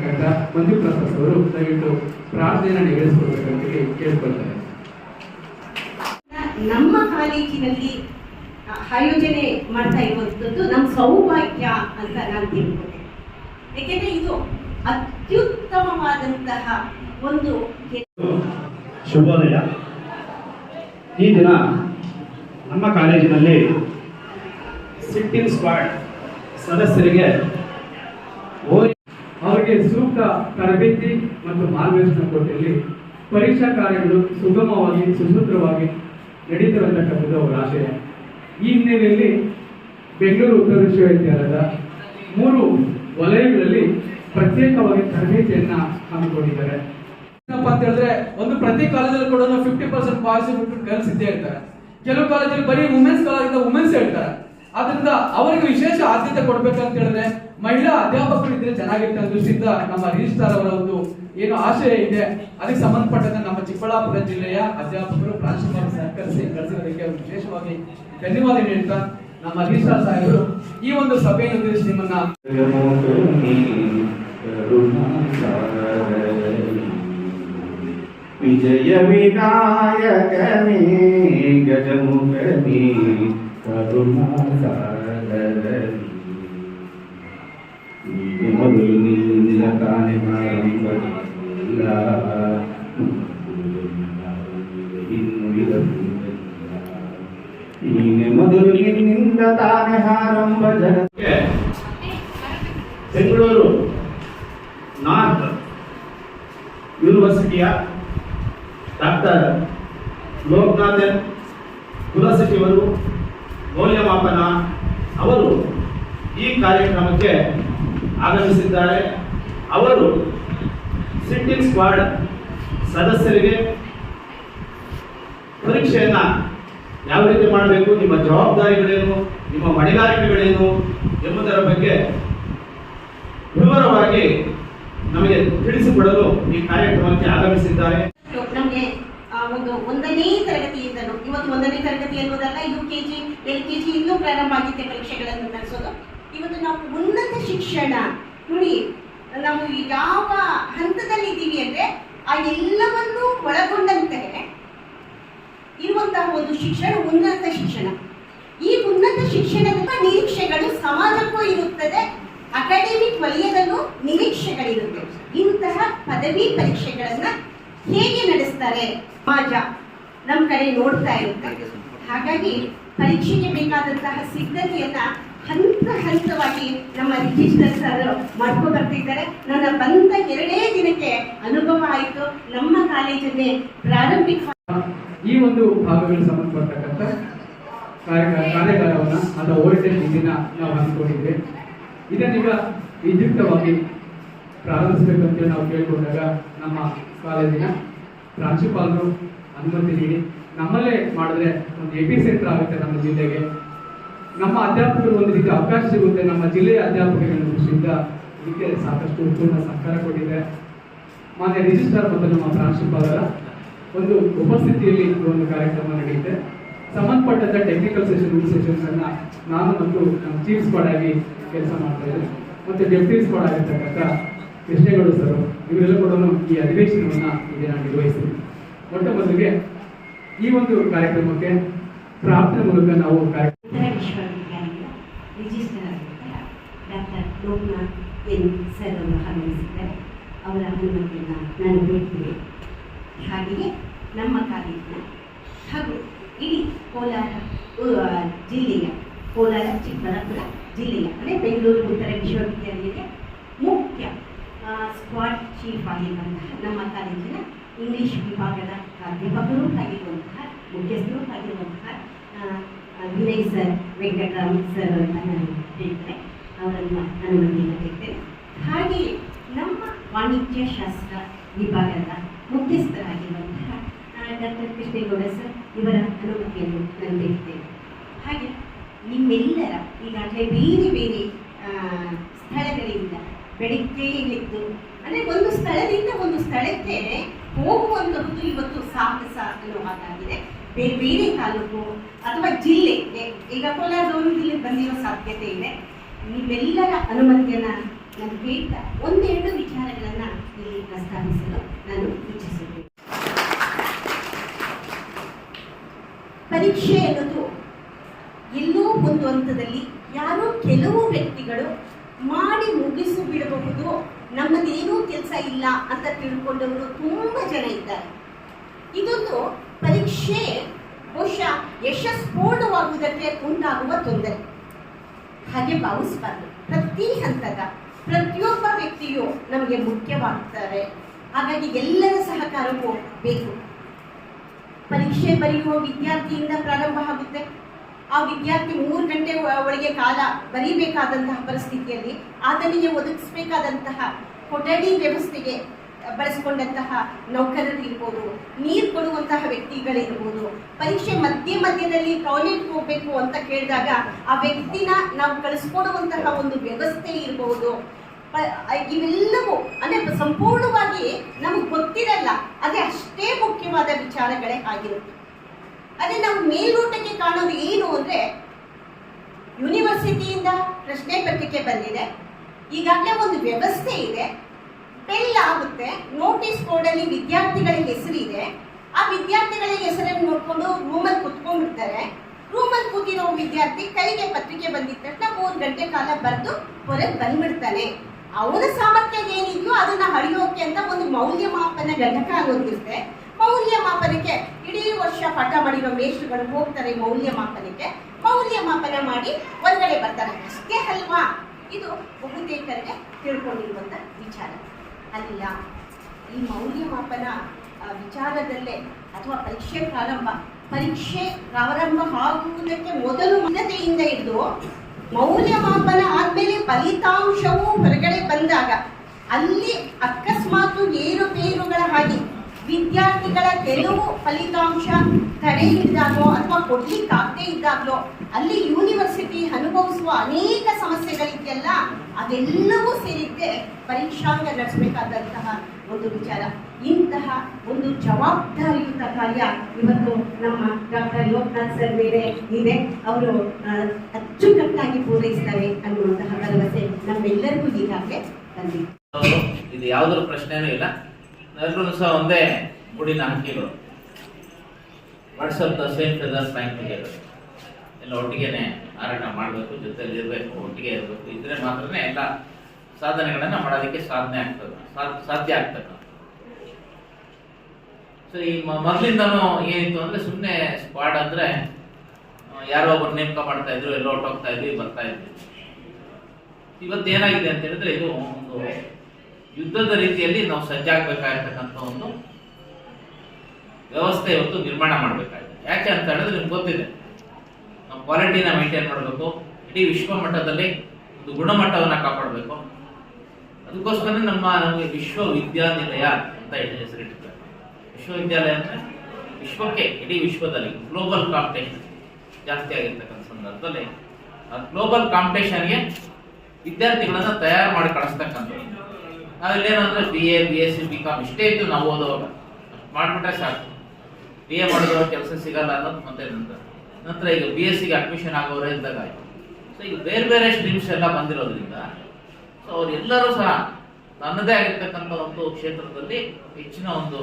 ಮಂಜುಪ್ರಸಾದ್ ಅವರು ದಯವಿಟ್ಟು ಪ್ರಾರ್ಥನೆಯನ್ನು ನೆರವೇರಿಸಿಕೊಡ್ಬೇಕಂತ ಕೇಳ್ಕೊಳ್ತಾರೆ. ನಮ್ಮ ಕಾಲೇಜಿನಲ್ಲಿ ಆಯೋಜನೆ ಮಾಡ್ತಾ ಇರುವಂಥದ್ದು ನಮ್ಮ ಸೌಭಾಗ್ಯ ಅಂತ ನಾನು ತಿಳ್ಕೊಂಡೆ ಏಕೆಂದ್ರೆ ಇದು ಅತ್ಯುತ್ತಮವಾದಂತಹ ಒಂದು ಶುಭೋದಯ. ಈ ದಿನ ನಮ್ಮ ಕಾಲೇಜಿನಲ್ಲಿ ಸಿಟ್ಟಿಂಗ್ ಸ್ಕ್ವಾಡ್ ಸದಸ್ಯರಿಗೆ ಓರಿ ಅವರಿಗೆ ಸೂಕ್ತ ತರಬೇತಿ ಮತ್ತು ಮಾರ್ಗದರ್ಶನ ಕೊಟ್ಟಲ್ಲಿ ಪರೀಕ್ಷಾ ಕಾರ್ಯಗಳು ಸುಗಮವಾಗಿ, ಸುಸೂತ್ರವಾಗಿ ನಡೀತವೆ ಅಂತಕ್ಕಂಥದ್ದು ಅವರ ಆಶಯ. ಈ ಹಿನ್ನೆಲೆಯಲ್ಲಿ ಬೆಂಗಳೂರು ಉತ್ತರ ವಿಶ್ವವಿದ್ಯಾಲಯದ ಮೂರು ವಲಯಗಳಲ್ಲಿ ಪ್ರತ್ಯೇಕವಾಗಿ ತರಬೇತಿಯನ್ನ ಹಮ್ಮಿಕೊಂಡಿದ್ದಾರೆ. ಏನಪ್ಪ ಅಂತ ಹೇಳಿದ್ರೆ, ಒಂದು ಪ್ರತಿ ಕಾಲೇಜಲ್ಲಿ ಕೂಡ ಫಿಫ್ಟಿ ಪರ್ಸೆಂಟ್ ಬಾಯ್ಸ್ ಬಿಟ್ಬಿಟ್ಟು ಗರ್ಲ್ಸ್ ಇದ್ದೇ ಇರ್ತಾರೆ. ಕೆಲವು ಕಾಲೇಜಲ್ಲಿ ಬರೀ ವುಮೆನ್ಸ್ ಕಾಲೇಜಿಂದ ವುಮೆನ್ಸ್ ಹೇಳ್ತಾರೆ. ಆದ್ರಿಂದ ಅವರಿಗೆ ವಿಶೇಷ ಆದ್ಯತೆ ಕೊಡ್ಬೇಕಂತ ಹೇಳಿದ್ರೆ ಮಹಿಳಾ ಅಧ್ಯಾಪಕರು ಇದ್ರೆ ಚೆನ್ನಾಗಿತ್ತು ಅನ್ನಿಸಿದ್ದ ನಮ್ಮ ರಿಜಿಸ್ಟ್ರಾರ್ ಅವರ ಒಂದು ಏನು ಆಶಯ ಇದೆ. ಅದಕ್ಕೆ ಸಂಬಂಧಪಟ್ಟಂತೆ ನಮ್ಮ ಚಿಕ್ಕಬಳ್ಳಾಪುರ ಜಿಲ್ಲೆಯ ಅಧ್ಯಾಪಕರು ಪ್ರಾಂಶುಪಾಲ ಸಹಕರಿಸಿ ಕರೆಸಿರೋದಕ್ಕೆ ವಿಶೇಷವಾಗಿ ಧನ್ಯವಾದ ಹೇಳ್ತಾ ನಮ್ಮ ರಿಜಿಸ್ಟ್ರಾರ್ ಸಾಹೇಬರು ಈ ಒಂದು ಸಭೆಯನ್ನು ನಿಮ್ಮನ್ನ ವಿಜಯ ವಿನಾಯಕನೇ ಗಜಮುಖನೇ ಕರುಣಾಸಾಗರನೇ ನೀನೆ ಮೊದಲು ಇರಲಿಲ್ಲ ನೀನೆ ಮೊದಲು ನಿನ್ನಿಂದ ತಾನೆ ಆರಂಭ ಜಗತ್ತಿಗೆ ಬೆಂಗಳೂರು, ನಾರ್ತ್ ಯೂನಿವರ್ಸಿಟಿಯ ಡಾಕ್ಟರ್ ಲೋಕನಾಥನ್ ಕುಲಸಚಿವರು ಮೌಲ್ಯಮಾಪನ ಅವರು ಈ ಕಾರ್ಯಕ್ರಮಕ್ಕೆ ಆಗಮಿಸಿದ್ದಾರೆ. ಅವರು ಸಿಟ್ಟಿಂಗ್ ಸ್ಕ್ವಾಡ್ ಸದಸ್ಯರಿಗೆ ಪರೀಕ್ಷೆಯನ್ನು ಯಾವ ರೀತಿ ಮಾಡಬೇಕು, ನಿಮ್ಮ ಜವಾಬ್ದಾರಿಗಳೇನು, ನಿಮ್ಮ ಹೊಣೆಗಾರಿಕೆಗಳೇನು ಎಂಬುದರ ಬಗ್ಗೆ ವಿವರವಾಗಿ ನಮಗೆ ತಿಳಿಸಿಕೊಡಲು ಈ ಕಾರ್ಯಕ್ರಮಕ್ಕೆ ಆಗಮಿಸಿದ್ದಾರೆ. ನಮಗೆ ಒಂದು ಒಂದನೇ ತರಗತಿಯಿಂದಲೂ ಇವತ್ತು ಒಂದನೇ ತರಗತಿ ಅನ್ನೋದಲ್ಲ U K G L K G ಇನ್ನೂ ಪ್ರಾರಂಭ ಆಗಿದ್ದೆ ಪರೀಕ್ಷೆಗಳನ್ನು ನಡೆಸೋದು. ಇವತ್ತು ನಾವು ಉನ್ನತ ಶಿಕ್ಷಣ ನೋಡಿ ನಾವು ಯಾವ ಹಂತದಲ್ಲಿ ಇದ್ದೀವಿ ಅಂದ್ರೆ ಆ ಎಲ್ಲವನ್ನೂ ಒಳಗೊಂಡಂತೆ ಇರುವಂತಹ ಒಂದು ಶಿಕ್ಷಣ, ಉನ್ನತ ಶಿಕ್ಷಣ. ಈ ಉನ್ನತ ಶಿಕ್ಷಣದ ನಿರೀಕ್ಷೆಗಳು ಸಮಾಜಕ್ಕೂ ಇರುತ್ತದೆ, ಅಕಾಡೆಮಿಕ್ ವಲಯದಲ್ಲೂ ನಿರೀಕ್ಷೆಗಳಿರುತ್ತೆ. ಇಂತಹ ಪದವಿ ಪರೀಕ್ಷೆಗಳನ್ನ ಹೇಗೆ ನಡೆಸ್ತಾರೆ? ಸಮಾಜ ನಮ್ಮ ಕಡೆ ನೋಡ್ತಾ ಇರುತ್ತೆ. ಹಾಗಾಗಿ ಪರೀಕ್ಷೆಗೆ ಬೇಕಾದಂತಹ ಸಿದ್ಧತೆಯನ್ನ ಹಂತ ಹಂತವಾಗಿ ನಮ್ಮ ರಿಜಿಸ್ಟರ್ ಸರ್ ಮಾಡ್ಕೊ ಬರ್ತಿದ್ದಾರೆ. ನನ್ನ ಬಂದ ಎರಡೇ ದಿನಕ್ಕೆ ಅನುಭವ ಆಯಿತು. ನಮ್ಮ ಕಾಲೇಜನ್ನೇ ಪ್ರಾರಂಭಿಕ ಈ ಒಂದು ಭಾಗಗಳು ಸಂಬಂಧಪಟ್ಟಂತ ಕಾರ್ಯ ಅದರ ಅಥವಾ ಓಲ್ಟೇಜ್ ದಿನ ನಾವು ಹಮ್ಮಿಕೊಂಡಿದ್ವಿ ಇದನ್ನೀಗ ವಿದ್ಯುಕ್ತವಾಗಿ ಪ್ರಾರಂಭಿಸಬೇಕಂತ ನಾವು ಕೇಳಿಕೊಂಡಾಗ ನಮ್ಮ ಕಾಲೇಜಿನ ಪ್ರಾಂಶುಪಾಲರು ಅನುಮತಿ ನೀಡಿ ನಮ್ಮಲ್ಲೇ ಮಾಡಿದ್ರೆ ಒಂದು ಎಪಿ ಸೆಂಟರ್ ಆಗುತ್ತೆ ನಮ್ಮ ಜಿಲ್ಲೆಗೆ. ನಮ್ಮ ಅಧ್ಯಾಪಕರು ಒಂದು ರೀತಿ ಅವಕಾಶ ಸಿಗುತ್ತೆ. ನಮ್ಮ ಜಿಲ್ಲೆಯ ಅಧ್ಯಾಪಕರ ದೃಷ್ಟಿಯಿಂದ ಇದಕ್ಕೆ ಸಾಕಷ್ಟು ಪೂರ್ಣ ಸಹಕಾರ ಕೊಟ್ಟಿದೆ. ಮಾನ್ಯ ರಿಜಿಸ್ಟ್ರಾರ್ ಮತ್ತು ನಮ್ಮ ಪ್ರಾಂಶುಪಾಲರ ಒಂದು ಉಪಸ್ಥಿತಿಯಲ್ಲಿ ಒಂದು ಕಾರ್ಯಕ್ರಮ ನಡೆಯುತ್ತೆ. ಸಂಬಂಧಪಟ್ಟಂತ ಟೆಕ್ನಿಕಲ್ ಸೆಷನ್ ಸೆಷನ್ಸ್ ಅನ್ನ ನಾನು ಮತ್ತು ನಮ್ಮ ಚೀಫ್ ಸ್ಕಾಡ್ ಆಗಿ ಕೆಲಸ ಮಾಡ್ತಾ ಇದ್ದೇನೆ ಮತ್ತೆ ಡೆಪ್ಟಿ ಸ್ಕಾಡ್ ಆಗಿರ್ತಕ್ಕಂಥ ಕೃಷ್ಣೇಗೌಡ ಸರ್ ಇವರೆಲ್ಲ ಕೂಡ ಈ ಅಧಿವೇಶನವನ್ನ ಇಲ್ಲಿ ನಾನು ನಿರ್ವಹಿಸ್ತೀನಿ. ಮೊಟ್ಟ ಮೊದಲಿಗೆ ಈ ಒಂದು ಕಾರ್ಯಕ್ರಮಕ್ಕೆ ಪ್ರಾರ್ಥನೆ ಮೂಲಕ ನಾವು ಕಾರ್ಯ ಉತ್ತರ ವಿಶ್ವವಿದ್ಯಾಲಯದ ರಿಜಿಸ್ಟರ್ ಆಗಿರ್ತಾರೆ ಡಾಕ್ಟರ್ ಲೋಕನಾಥ್ ಎನ್ ಸರ್ ಅವರು ಆಗಮಿಸಿದ್ದಾರೆ ಅವರ ಅನುಮತಿಯನ್ನು ನಾನು ಬೇಡ್ತೀನಿ ಹಾಗೆಯೇ ನಮ್ಮ ಕಾಲೇಜಿನ ಹಾಗೂ ಇಡೀ ಕೋಲಾರ ಜಿಲ್ಲೆಯ, ಕೋಲಾರ, ಚಿಕ್ಕಬಳ್ಳಾಪುರ ಜಿಲ್ಲೆಯ, ಅಂದರೆ ಬೆಂಗಳೂರು, ಉತ್ತರ ವಿಶ್ವವಿದ್ಯಾಲಯಕ್ಕೆ ಮುಖ್ಯ ಸ್ಕ್ವಾಡ್ ಚೀಫ್ ಆಗಿರುವಂತಹ ನಮ್ಮ ಕಾಲೇಜಿನ ಇಂಗ್ಲಿಷ್ ವಿಭಾಗದ ಪ್ರಾಧ್ಯಾಪಕರೂ ಆಗಿರುವಂತಹ, ಮುಖ್ಯಸ್ಥರೂ ಆಗಿರುವಂತಹ ವಿನಯ್ ಸರ್, ವೆಂಕಟರಾಮ್ ಸರ್ ಅಂತ ನಾನು ಹೇಳ್ತೇನೆ. ಅವರನ್ನು ಅನುಮತಿಯನ್ನು ತೆಗೆತೇನೆ ಹಾಗೆ ನಮ್ಮ ವಾಣಿಜ್ಯ ಶಾಸ್ತ್ರ ವಿಭಾಗದ ಮುಖ್ಯಸ್ಥರಾಗಿರುವಂತಹ ಡಾಕ್ಟರ್ ಕೃಷ್ಣೇಗೌಡ ಸರ್ ಇವರ ಅನುಮತಿಯನ್ನು ನಾನು ಹೇಳ್ತೇನೆ ಹಾಗೆ ನಿಮ್ಮೆಲ್ಲರ ಈಗಾಗಲೇ ಬೇರೆ ಬೇರೆ ಸ್ಥಳಗಳಿಂದ ಬೆಳಿಗ್ಗೆ ಇಳಿದ್ದು ಅಂದರೆ ಒಂದು ಸ್ಥಳದಿಂದ ಒಂದು ಸ್ಥಳಕ್ಕೆ ಹೋಗುವಂತಹುದು ಇವತ್ತು ಸಾಹಸ ಹಾಗಾಗಿದೆ ಬೇರೆ ಬೇರೆ ತಾಲೂಕು ಅಥವಾ ಜಿಲ್ಲೆ ಈಗ ಕೋಲಾರದವರು ಜಿಲ್ಲೆ ಬಂದಿರೋ ಸಾಧ್ಯತೆ ಇದೆ. ನೀವೆಲ್ಲರ ಅನುಮತಿಯನ್ನ ನಾನು ಕೇಳ್ತಾ ಒಂದೆರಡು ವಿಚಾರಗಳನ್ನು ಇಲ್ಲಿ ಪ್ರಸ್ತಾಪಿಸಲು ನಾನು ಇಚ್ಛಿಸುತ್ತೇನೆ. ಪರೀಕ್ಷೆ ಅನ್ನೋದು ಎಲ್ಲೋ ಒಂದು ಹಂತದಲ್ಲಿ ಯಾರೋ ಕೆಲವು ವ್ಯಕ್ತಿಗಳು ಮಾಡಿ ಮುಗಿಸಿ ಬಿಡಬಹುದು. ನಮ್ಮದೇನೂ ಕೆಲಸ ಇಲ್ಲ ಅಂತ ತಿಳ್ಕೊಂಡವರು ತುಂಬ ಜನ ಇದ್ದಾರೆ. ಇದೊಂದು ಪರೀಕ್ಷೆ ಬಹುಶಃ ಯಶಸ್ಪೂರ್ಣವಾಗುವುದಕ್ಕೆ ಉಂಟಾಗುವ ತೊಂದರೆ. ಹಾಗೆ ಭಾವಿಸಬಾರ್ದು ಪ್ರತಿ ಹಂತದ ಪ್ರತಿಯೊಬ್ಬ ವ್ಯಕ್ತಿಯು ನಮಗೆ ಮುಖ್ಯವಾಗ್ತಾರೆ ಹಾಗಾಗಿ ಎಲ್ಲರ ಸಹಕಾರವೂ ಬೇಕು. ಪರೀಕ್ಷೆ ಬರೆಯುವ ವಿದ್ಯಾರ್ಥಿಯಿಂದ ಪ್ರಾರಂಭ ಆಗುತ್ತೆ. ಆ ವಿದ್ಯಾರ್ಥಿ ಮೂರು ಗಂಟೆ ಒಳಗೆ ಕಾಲ ಬರೀಬೇಕಾದಂತಹ ಪರಿಸ್ಥಿತಿಯಲ್ಲಿ ಆತನಿಗೆ ಒದಗಿಸಬೇಕಾದಂತಹ ಕೊಠಡಿ ವ್ಯವಸ್ಥೆಗೆ ಬಳಸಿಕೊಂಡಂತಹ ನೌಕರರು ಇರ್ಬೋದು, ನೀರು ಕೊಡುವಂತಹ ವ್ಯಕ್ತಿಗಳಿರ್ಬೋದು, ಪರೀಕ್ಷೆ ಮಧ್ಯ ಮಧ್ಯದಲ್ಲಿ ಟಾಯ್ಲೆಟ್ ಹೋಗ್ಬೇಕು ಅಂತ ಕೇಳಿದಾಗ ಆ ವ್ಯಕ್ತಿನ ನಾವು ಕಳಿಸ್ಕೊಡುವಂತಹ ಒಂದು ವ್ಯವಸ್ಥೆ ಇರಬಹುದು ಇವೆಲ್ಲವೂ ಅಂದ್ರೆ ಸಂಪೂರ್ಣವಾಗಿ ನಮಗೆ ಗೊತ್ತಿರಲ್ಲ ಅದೇ ಅಷ್ಟೇ ಮುಖ್ಯವಾದ ವಿಚಾರಗಳೇ ಆಗಿರುತ್ತೆ. ಅದೇ ನಾವು ಮೇಲ್ನೋಟಕ್ಕೆ ಕಾಣೋದು ಏನು ಅಂದ್ರೆ ಯೂನಿವರ್ಸಿಟಿಯಿಂದ ಪ್ರಶ್ನೆ ಪತ್ರಿಕೆ ಬಂದಿದೆ, ಈಗಾಗಲೇ ಒಂದು ವ್ಯವಸ್ಥೆ ಇದೆ. ಬೆಲ್ ಆಗುತ್ತೆ. ನೋಟಿಸ್ ಬೋರ್ಡ್ ಅಲ್ಲಿ ವಿದ್ಯಾರ್ಥಿಗಳ ಹೆಸರಿದೆ ಆ ವಿದ್ಯಾರ್ಥಿಗಳ ಹೆಸರನ್ನು ನೋಡ್ಕೊಂಡು ರೂಮಲ್ಲಿ ಕುತ್ಕೊಂಡಿರ್ತಾರೆ ರೂಮಲ್ಲಿ ಕೂತಿರೋ ವಿದ್ಯಾರ್ಥಿ ಕೈಗೆ ಪತ್ರಿಕೆ ಬಂದಿದ್ದ ತಕ್ಷಣ ಮೂರು ಗಂಟೆ ಕಾಲ ಬರೆದು ಹೊರಗೆ ಬಂದ್ಬಿಡ್ತಾನೆ. ಅವನ ಸಾಮರ್ಥ್ಯ ಏನಿದೆಯೋ ಅದನ್ನ ಹಳಿಯೋಕೆ ಅಂತ ಒಂದು ಮೌಲ್ಯಮಾಪನ ಘಟಕ ಆಗೋದಿರುತ್ತೆ ಮೌಲ್ಯಮಾಪನಕ್ಕೆ ಇಡೀ ವರ್ಷ ಪಾಠ ಮಾಡಿರೋ ಮೇಷ್ಟ್ರುಗಳು ಹೋಗ್ತಾರೆ ಮೌಲ್ಯಮಾಪನಕ್ಕೆ. ಮೌಲ್ಯಮಾಪನ ಮಾಡಿ ಹೊರಗಡೆ ಬರ್ತಾರೆ. ಅಷ್ಟೇ ಅಲ್ವಾ? ಇದು ಬಹುತೇಕರಿಗೆ ತಿಳ್ಕೊಂಡಿರುವಂತ ವಿಚಾರ. ಅಲ್ಲ ಈ ಮೌಲ್ಯಮಾಪನ ವಿಚಾರದಲ್ಲೇ ಅಥವಾ ಪರೀಕ್ಷೆ ಪ್ರಾರಂಭ ಪರೀಕ್ಷೆ ಪ್ರಾರಂಭ ಆಗುವುದಕ್ಕೆ ಮೊದಲು ಸಿದ್ಧತೆಯಿಂದ ಹಿಡಿದು ಮೌಲ್ಯಮಾಪನ ಆದ್ಮೇಲೆ ಫಲಿತಾಂಶವು ಹೊರಗಡೆ ಬಂದಾಗ ಅಲ್ಲಿ ಅಕಸ್ಮಾತ್ ಏರುಪೇರುಗಳ ಹಾಗೆ ವಿದ್ಯಾರ್ಥಿಗಳ ಕೆಲವು ಫಲಿತಾಂಶ ತಡೆ ಹಿಡಿದಾಗಲೋ ಅಥವಾ ಕೊಡ್ಲಿಕ್ಕಾಗದೇ ಇದ್ದಾಗಲೋ ಅಲ್ಲಿ ಯೂನಿವರ್ಸಿಟಿ ಅನುಭವಿಸುವ ಅನೇಕ ಸಮಸ್ಯೆಗಳಿದೆಯಲ್ಲ ಅದೆಲ್ಲವೂ ಸೇರಿದ್ದೆ ಪರೀಕ್ಷಾಂಗ ನಡೆಸಬೇಕಾದಂತಹ ಒಂದು ವಿಚಾರ. ಇಂತಹ ಒಂದು ಜವಾಬ್ದಾರಿಯುತ ಕಾರ್ಯ ಇವತ್ತು ನಮ್ಮ ಡಾಕ್ಟರ್ ಲೋಕನಾಥ್ ಸರ್ ಮೇಲೆ ಇದೆ. ಅವರು ಅಚ್ಚುಕಟ್ಟಾಗಿ ಪೂರೈಸ್ತಾರೆ ಅನ್ನುವಂತಹ ಭರವಸೆ ನಮ್ಮೆಲ್ಲರಿಗೂ ಈಗಾಗಲೇ ಬಂದಿದೆ. ಇದು ಯಾವುದ್ರ ಪ್ರಶ್ನೆನೂ ಇಲ್ಲ. ಎಲ್ಲರೂ ಸಹ ಒಂದೇ ಗುಡಿನ ಹಕ್ಕಿಗಳು ವಾಟ್ಸಪ್ ದ ಸೇಮ್ ಫೆದರ್ಸ್ ಬ್ಯಾಂಕ್ ಎಲ್ಲ ಒಟ್ಟಿಗೆನೆ ಆರೋಗ್ಯ ಮಾಡಬೇಕು, ಜೊತೆಯಲ್ಲಿ ಇರಬೇಕು, ಒಟ್ಟಿಗೆ ಇರಬೇಕು, ಇದ್ರೆ ಮಾತ್ರನೇ ಎಲ್ಲ ಸಾಧನೆಗಳನ್ನ ಮಾಡೋದಕ್ಕೆ ಸಾಧನೆ ಆಗ್ತದೆ ಸಾಧ್ಯ ಆಗ್ತದೆ. ಸೊ ಈ ಮೊದ್ಲಿಂದನೂ ಏನಿತ್ತು ಅಂದ್ರೆ ಸುಮ್ಮನೆ ಸ್ಕ್ವಾಡ್ ಅಂದ್ರೆ ಯಾರೋ ಒಬ್ಬರು ನೇಮಕ ಮಾಡ್ತಾ ಇದ್ರು, ಎಲ್ಲೋ ಹೋಗ್ತಾ ಇದ್ವಿ, ಬರ್ತಾ ಇದ್ವಿ. ಇವತ್ತು ಏನಾಗಿದೆ ಅಂತ ಹೇಳಿದ್ರೆ ಇದು ಒಂದು ಯುದ್ಧದ ರೀತಿಯಲ್ಲಿ ನಾವು ಸಜ್ಜಾಗಬೇಕಾಗಿರ್ತಕ್ಕಂಥ ಒಂದು ವ್ಯವಸ್ಥೆ ಇವತ್ತು ನಿರ್ಮಾಣ ಮಾಡಬೇಕಾಗಿದೆ. ಯಾಕೆ ಅಂತ ಹೇಳಿದ್ರೆ ನಿಮ್ಗೆ ಗೊತ್ತಿದೆ. ನಾವು ಕ್ವಾಲಿಟಿನ ಮೇಂಟೈನ್ ಮಾಡಬೇಕು. ಇಡೀ ವಿಶ್ವ ಮಟ್ಟದಲ್ಲಿ ಒಂದು ಗುಣಮಟ್ಟವನ್ನು ಕಾಪಾಡಬೇಕು. ಅದಕ್ಕೋಸ್ಕರ ನಮ್ಮ ನಮಗೆ ವಿಶ್ವವಿದ್ಯಾನಿಲಯ ಅಂತ ಹೆಸರಿಟ್ಟಿದ್ದಾರೆ. ವಿಶ್ವವಿದ್ಯಾಲಯ ಅಂದರೆ ವಿಶ್ವಕ್ಕೆ, ಇಡೀ ವಿಶ್ವದಲ್ಲಿ ಗ್ಲೋಬಲ್ ಕಾಂಪಿಟೇಷನ್ ಜಾಸ್ತಿ ಆಗಿರ್ತಕ್ಕಂಥ ಸಂದರ್ಭದಲ್ಲಿ ಆ ಗ್ಲೋಬಲ್ ಕಾಂಪಿಟೇಷನ್ಗೆ ವಿದ್ಯಾರ್ಥಿಗಳನ್ನು ತಯಾರು ಮಾಡಿ ಕಳಿಸ್ತಕ್ಕಂಥದ್ದು. ನಾವಿಲ್ಲೇನಂದ್ರೆ B A B S C B com ಇಷ್ಟೇ ಇತ್ತು ನಾವು ಓದೋವಾಗ. ಮಾಡ್ಬಿಟ್ರೆ ಸಾಕು. ಬಿ ಎ ಮಾಡಿದವಾಗ ಕೆಲಸ ಸಿಗಲ್ಲ ಅನ್ನೋದು ಮತ್ತೆ ನಂತರ ನಂತರ ಈಗ ಬಿ ಎಸ್ ಸಿಗೆ ಅಡ್ಮಿಷನ್ ಆಗೋರೇ ಇದ್ದಾಗ ಆಯ್ತು ಸೊ ಈಗ ಬೇರೆ ಬೇರೆ ಸ್ಟ್ರೀಮ್ಸ್ ಎಲ್ಲ ಬಂದಿರೋದ್ರಿಂದ ಸೊ ಅವರೆಲ್ಲರೂ ಸಹ ತನ್ನದೇ ಆಗಿರ್ತಕ್ಕಂಥ ಒಂದು ಕ್ಷೇತ್ರದಲ್ಲಿ ಹೆಚ್ಚಿನ ಒಂದು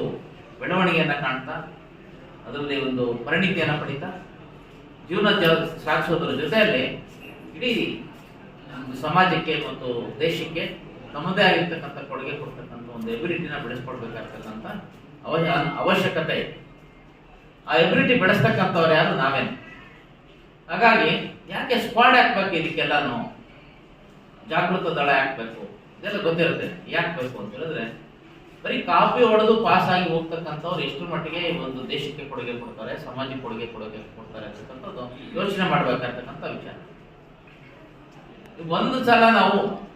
ಬೆಳವಣಿಗೆಯನ್ನು ಕಾಣ್ತಾ, ಅದರಲ್ಲಿ ಒಂದು ಪರಿಣಿತಿಯನ್ನು ಪಡಿತಾ, ಜೀವನ ಸಾಗಿಸೋದ್ರ ಜೊತೆಯಲ್ಲಿ ಇಡೀ ಸಮಾಜಕ್ಕೆ ಮತ್ತು ದೇಶಕ್ಕೆ ತಮ್ಮದೇ ಆಗಿರ್ತಕ್ಕಂಥ ಕೊಡುಗೆ ಕೊಡ್ತಕ್ಕಂಥ ಒಂದು ಎಬಿಲಿಟಿನ ಬೆಳೆಸ್ಕೊಡ್ಬೇಕಾಗ್ತಕ್ಕಂಥ ಅವ ಅವಶ್ಯಕತೆ ಇದೆ. ಆ ಎಬಿಲಿಟಿ ಬೆಳೆಸ್ತಕ್ಕಂಥವ್ರು ಯಾರು? ನಾವೇನೆ. ಹಾಗಾಗಿ ಯಾಕೆ ಸ್ಕ್ವಾಡ್ ಹಾಕ್ಬೇಕು ಇದಕ್ಕೆಲ್ಲಾನು? ಜಾಗೃತ ದಳ ಹಾಕ್ಬೇಕು. ಇದೆಲ್ಲ ಗೊತ್ತಿರುತ್ತೆ. ಯಾಕೆ ಬೇಕು ಅಂತ ಹೇಳಿದ್ರೆ, ಬರೀ ಕಾಪಿ ಹೊಡೆದು ಪಾಸ್ ಆಗಿ ಹೋಗ್ತಕ್ಕಂಥವ್ರು ಎಷ್ಟು ಮಟ್ಟಿಗೆ ಒಂದು ದೇಶಕ್ಕೆ ಕೊಡುಗೆ ಕೊಡ್ತಾರೆ, ಸಮಾಜಕ್ಕೆ ಕೊಡುಗೆ ಕೊಡುಗೆ ಕೊಡ್ತಾರೆ ಅಂತಕ್ಕಂಥದ್ದು ಯೋಚನೆ ಮಾಡ್ಬೇಕಾಗ್ತಕ್ಕಂಥ ವಿಚಾರ. ಒಂದು ಸಲ ನಾವು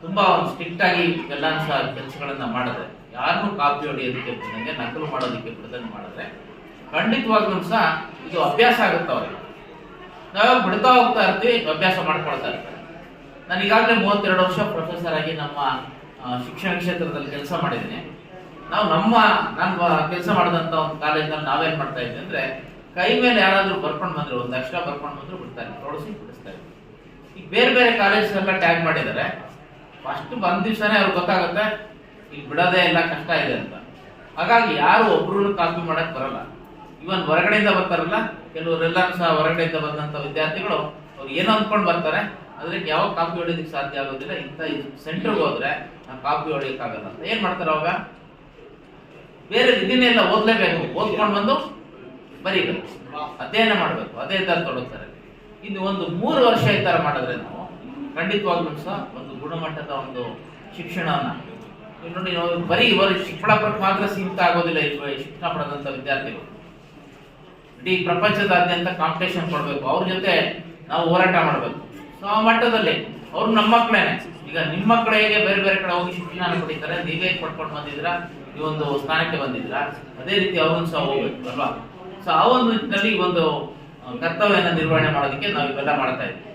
ತುಂಬಾ ಸ್ಟ್ರಿಕ್ಟ್ ಆಗಿ ಎಲ್ಲ ಕೆಲಸಗಳನ್ನ ಮಾಡಿದ್ರೆ ಯಾರನ್ನೂ ಕಾಪಿ ಹೊಡೆಯೋದಕ್ಕೆ ಬಿಡದಂಗೆ, ನಕಲು ಮಾಡೋದಕ್ಕೆ ಬಿಡದಂಗೆ ಮಾಡಿದ್ರೆ, ಖಂಡಿತವಾಗ್ಲೂ ಸಹ ಇದು ಅಭ್ಯಾಸ ಆಗುತ್ತೆ ಅವ್ರಿಗೆ. ನಾವಾಗ ಬಿಡ್ತಾ ಹೋಗ್ತಾ ಇರ್ತೀವಿ, ಅಭ್ಯಾಸ ಮಾಡ್ಕೊಳ್ತಾ ಇರ್ತೀವಿ. ನಾನು ಈಗಾಗಲೇ ಮೂವತ್ತೆರಡು ವರ್ಷ ಪ್ರೊಫೆಸರ್ ಆಗಿ ನಮ್ಮ ಶಿಕ್ಷಣ ಕ್ಷೇತ್ರದಲ್ಲಿ ಕೆಲಸ ಮಾಡಿದ್ದೀನಿ. ನಾವು ನಮ್ಮ, ನಾನು ಕೆಲಸ ಮಾಡಿದಂಥ ಒಂದು ಕಾಲೇಜ್ನಲ್ಲಿ ನಾವೇನ್ ಮಾಡ್ತಾ ಇದ್ವಿ ಅಂದ್ರೆ, ಕೈ ಮೇಲೆ ಯಾರಾದ್ರೂ ಬರ್ಕೊಂಡು ಬಂದ್ರು, ಒಂದು ಅಕ್ಷರ ಬರ್ಕೊಂಡು ಬಂದ್ರು ಬಿಡ್ತಾರೆ ತೋರಿಸಿ ಬಿಡಿಸ್ತಾ ಈಗ ಬೇರೆ ಬೇರೆ ಕಾಲೇಜ್ ಎಲ್ಲ ಟ್ಯಾಗ್ ಮಾಡಿದ್ದಾರೆ. ಫಸ್ಟ್ ಬಂದ ದಿವಸನೇ ಅವ್ರಿಗೆ ಗೊತ್ತಾಗುತ್ತೆ, ಈಗ ಬಿಡೋದೇ ಎಲ್ಲ ಕಷ್ಟ ಇದೆ ಅಂತ. ಹಾಗಾಗಿ ಯಾರು ಒಬ್ರು ಕಾಪಿ ಮಾಡಕ್ ಬರಲ್ಲ. ಇವನ್ ಹೊರಗಡೆಯಿಂದ ಬರ್ತಾರಲ್ಲ ಕೆಲವರೆಲ್ಲರೂ ಸಹ ಹೊರಗಡೆಯಿಂದ ಬಂದಂಥ ವಿದ್ಯಾರ್ಥಿಗಳು ಅವ್ರು ಏನು ಅಂದ್ಕೊಂಡು ಬರ್ತಾರೆ ಅದಕ್ಕೆ ಯಾವ ಕಾಪಿ ಹೊಡಿಯೋದಕ್ಕೆ ಸಾಧ್ಯ ಆಗೋದಿಲ್ಲ, ಇಂಥ ಸೆಂಟ್ರಿಗೆ ಹೋದ್ರೆ ನಾವು ಕಾಪಿ ಹೊಡಿಯೋಕ್ಕಾಗಲ್ಲ ಅಂತ. ಏನು ಮಾಡ್ತಾರೆ ಅವಾಗ? ಬೇರೆ ಇದನ್ನೆಲ್ಲ ಓದ್ಲೇಬೇಕು. ಓದ್ಕೊಂಡು ಬಂದು ಬರೀಬೇಕು. ಅಧ್ಯಯನ ಮಾಡಬೇಕು. ಅದೇ ಥರ ತೊಡಗ್ತಾರೆ. ಇನ್ನು ಒಂದು ಮೂರು ವರ್ಷ ಈ ತರ ಮಾಡಿದ್ರೆ ನಾವು ಖಂಡಿತವಾಗ್ಲೂ ಸಹ ಒಂದು ಗುಣಮಟ್ಟದ ಒಂದು ಶಿಕ್ಷಣವನ್ನ ನೋಡಿ ಬರೀ ಇವರು ಶಿಕ್ಷಣ ಪಡೆದು ಮಾತ್ರ ಸೀಮಿತ ಆಗೋದಿಲ್ಲ ಶಿಕ್ಷಣ ಪಡೆದಂತ ವಿದ್ಯಾರ್ಥಿಗಳು. ಇಡೀ ಪ್ರಪಂಚದಾದ್ಯಂತ ಕಾಂಪಿಟೇಷನ್ ಕೊಡಬೇಕು. ಅವ್ರ ಜೊತೆ ನಾವು ಹೋರಾಟ ಮಾಡಬೇಕು. ಸೊ ಆ ಮಟ್ಟದಲ್ಲಿ ಅವ್ರು ನಮ್ಮ ಮಕ್ಕಳೇನೆ. ಈಗ ನಿಮ್ಮ ಮಕ್ಕಳು ಹೇಗೆ ಬೇರೆ ಬೇರೆ ಕಡೆ ಹೋಗಿ ಶಿಕ್ಷಣ ಪಡಿತಾರೆ ನೀವೇ ಪಡ್ಕೊಂಡು ಬಂದಿದ್ರ ಈ ಒಂದು ಸ್ಥಾನಕ್ಕೆ ಬಂದಿದ್ರ ಅದೇ ರೀತಿ ಅವ್ರನ್ನ ಸಹ ಹೋಗ್ಬೇಕು, ಅಲ್ವಾ? ಸೊ ಆ ಒಂದು ನಿಟ್ಟಿನಲ್ಲಿ ಒಂದು ಕರ್ತವ್ಯನ ನಿರ್ವಹಣೆ ಮಾಡೋದಕ್ಕೆ ನಾವು ಇವೆಲ್ಲ ಮಾಡ್ತಾ ಇದ್ದೀವಿ.